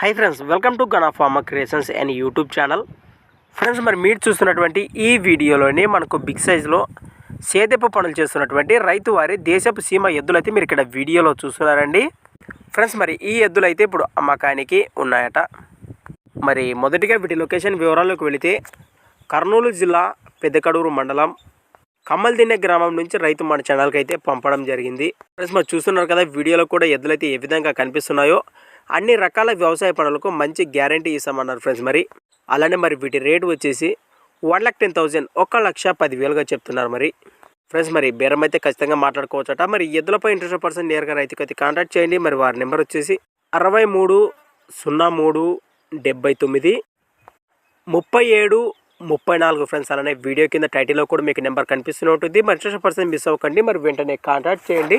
Hi friends welcome to Gana pharma creations and YouTube channel friends మరి మీరు చూస్తున్నటువంటి ఈ వీడియోలోని మనకు బిగ్ సైజ్లో సేదెప్పు పనులు చేస్తున్నటువంటి రైతు వారి దేశపు సీమ ఎద్దులైతే మీరు ఇక్కడ వీడియోలో చూస్తున్నారండి. ఫ్రెండ్స్ మరి ఈ ఎద్దులైతే ఇప్పుడు అమ్మకానికి ఉన్నాయట. మరి మొదటిగా వీటి లొకేషన్ వివరాల్లోకి వెళితే కర్నూలు జిల్లా పెద్దకడూరు మండలం కమ్మల్దిన్నె గ్రామం నుంచి రైతు మన ఛానల్కి అయితే పంపడం జరిగింది. ఫ్రెండ్స్ మరి చూస్తున్నారు కదా వీడియోలో కూడా ఎద్దులైతే ఏ విధంగా కనిపిస్తున్నాయో. అన్ని రకాల వ్యవసాయ పనులకు మంచి గ్యారంటీ ఇస్తామన్నారు ఫ్రెండ్స్ మరి. అలానే మరి వీటి రేటు వచ్చేసి వన్ ల్యాక్ టెన్ థౌజండ్ ఒక లక్ష పదివేలుగా చెప్తున్నారు మరి. ఫ్రెండ్స్ మరి బేరం అయితే ఖచ్చితంగా మాట్లాడుకోవచ్చట. మరి ఎద్దులపై ఇంట్రెస్ట్ పర్సన్ నేరుగా రైతుకి అయితే కాంటాక్ట్ చేయండి. మరి వారి నెంబర్ వచ్చేసి అరవై మూడు సున్నా మూడు డెబ్బై తొమ్మిది ముప్పై ఏడు ముప్పై నాలుగు ఫ్రెండ్స్. అలానే వీడియో కింద టైటిల్లో కూడా మీకు నెంబర్ కనిపిస్తూనే ఉంటుంది. మరి ఇంట్రెస్ట్ పర్సన్ మిస్ అవ్వకండి. మరి వెంటనే కాంటాక్ట్ చేయండి.